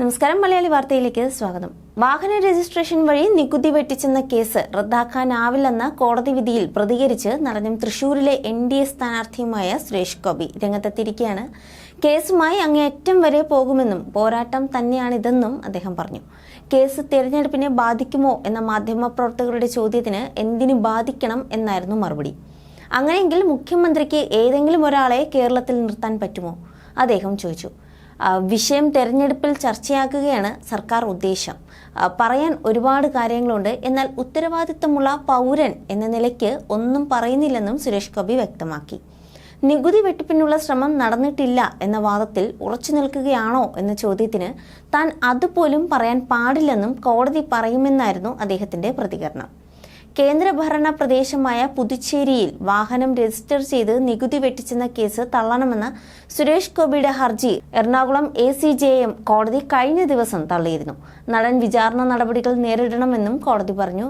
നമസ്കാരം മലയാളി വാർത്തയിലേക്ക് സ്വാഗതം. വാഹന രജിസ്ട്രേഷൻ വഴി നികുതി വെട്ടിച്ചെന്ന കേസ് റദ്ദാക്കാനാവില്ലെന്ന കോടതി വിധിയിൽ പ്രതികരിച്ച് നടനും തൃശൂരിലെ എൻ ഡി എ സ്ഥാനാർത്ഥിയുമായ സുരേഷ് ഗോപി രംഗത്തെത്തിയിരിക്കുകയാണ്. കേസുമായി അങ്ങേയറ്റം വരെ പോകുമെന്നും പോരാട്ടം തന്നെയാണിതെന്നും അദ്ദേഹം പറഞ്ഞു. കേസ് തെരഞ്ഞെടുപ്പിനെ ബാധിക്കുമോ എന്ന മാധ്യമപ്രവർത്തകരുടെ ചോദ്യത്തിന് എന്തിനു ബാധിക്കണം എന്നായിരുന്നു മറുപടി. അങ്ങനെയെങ്കിൽ മുഖ്യമന്ത്രിക്ക് ഏതെങ്കിലും ഒരാളെ കേരളത്തിൽ നിർത്താൻ പറ്റുമോ? അദ്ദേഹം ചോദിച്ചു. വിഷയം തെരഞ്ഞെടുപ്പിൽ ചർച്ചയാക്കുകയാണ് സർക്കാർ ഉദ്ദേശം. പറയാൻ ഒരുപാട് കാര്യങ്ങളുണ്ട്. എന്നാൽ ഉത്തരവാദിത്തമുള്ള പൗരൻ എന്ന നിലയ്ക്ക് ഒന്നും പറയുന്നില്ലെന്നും സുരേഷ് ഗോപി വ്യക്തമാക്കി. നികുതി വെട്ടിപ്പിനുള്ള ശ്രമം നടന്നിട്ടില്ല എന്ന വാദത്തിൽ ഉറച്ചു നിൽക്കുകയാണോ എന്ന ചോദ്യത്തിന് താൻ അതുപോലും പറയാൻ പാടില്ലെന്നും കോടതി പറയുമെന്നായിരുന്നു അദ്ദേഹത്തിന്റെ പ്രതികരണം. കേന്ദ്രഭരണ പ്രദേശമായ പുതുച്ചേരിയിൽ വാഹനം രജിസ്റ്റർ ചെയ്ത് നികുതി വെട്ടിച്ചെന്ന കേസ് തള്ളണമെന്ന സുരേഷ് ഗോപിയുടെ ഹർജി Ernakulam A C J M കോടതി കഴിഞ്ഞ ദിവസം തള്ളിയിരുന്നു. നടൻ വിചാരണ നടപടികൾ നേരിടണമെന്നും കോടതി പറഞ്ഞു.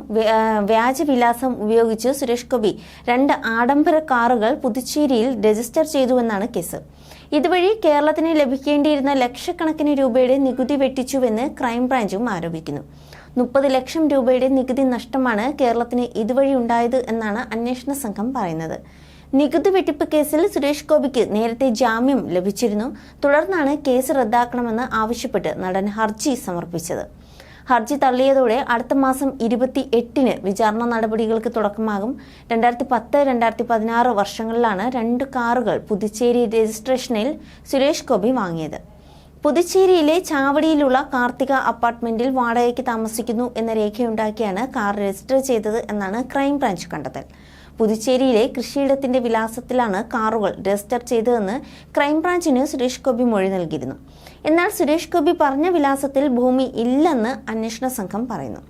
വ്യാജവിലാസം ഉപയോഗിച്ച് സുരേഷ് ഗോപി രണ്ട് ആഡംബര കാറുകൾ പുതുച്ചേരിയിൽ രജിസ്റ്റർ ചെയ്തുവെന്നാണ് കേസ്. ഇതുവഴി കേരളത്തിന് ലഭിക്കേണ്ടിയിരുന്ന ലക്ഷക്കണക്കിന് രൂപയുടെ നികുതി വെട്ടിച്ചുവെന്ന് ക്രൈംബ്രാഞ്ചും ആരോപിക്കുന്നു. മുപ്പത് ലക്ഷം രൂപയുടെ നികുതി നഷ്ടമാണ് കേരളത്തിന് ഇതുവഴി ഉണ്ടായത് എന്നാണ് അന്വേഷണ സംഘം പറയുന്നത്. നികുതി വെട്ടിപ്പ് കേസിൽ സുരേഷ് ഗോപിക്ക് നേരത്തെ ജാമ്യം ലഭിച്ചിരുന്നു. തുടർന്നാണ് കേസ് റദ്ദാക്കണമെന്ന് ആവശ്യപ്പെട്ട് നടൻ ഹർജി സമർപ്പിച്ചത്. ഹർജി തള്ളിയതോടെ അടുത്ത മാസം ഇരുപത്തി എട്ടിന് വിചാരണ നടപടികൾക്ക് തുടക്കമാകും. രണ്ടായിരത്തി പത്ത് രണ്ടായിരത്തി പതിനാറ് വർഷങ്ങളിലാണ് രണ്ട് കാറുകൾ പുതുച്ചേരി രജിസ്ട്രേഷനിൽ സുരേഷ് ഗോപി വാങ്ങിയത്. പുതുച്ചേരിയിലെ ചാവടിയിലുള്ള കാർത്തിക അപ്പാർട്ട്മെന്റിൽ വാടകയ്ക്ക് താമസിക്കുന്നു എന്ന രേഖയുണ്ടാക്കിയാണ് കാർ രജിസ്റ്റർ ചെയ്തത് എന്നാണ് ക്രൈംബ്രാഞ്ച് കണ്ടെത്തൽ. പുതുച്ചേരിയിലെ കൃഷിയിടത്തിന്റെ വിലാസത്തിലാണ് കാറുകൾ രജിസ്റ്റർ ചെയ്തതെന്ന് ക്രൈംബ്രാഞ്ചിന് സുരേഷ് ഗോപി മൊഴി നൽകിയിരുന്നു. എന്നാൽ സുരേഷ് ഗോപി പറഞ്ഞ വിലാസത്തിൽ ഭൂമി ഇല്ലെന്ന് അന്വേഷണ സംഘം പറയുന്നു.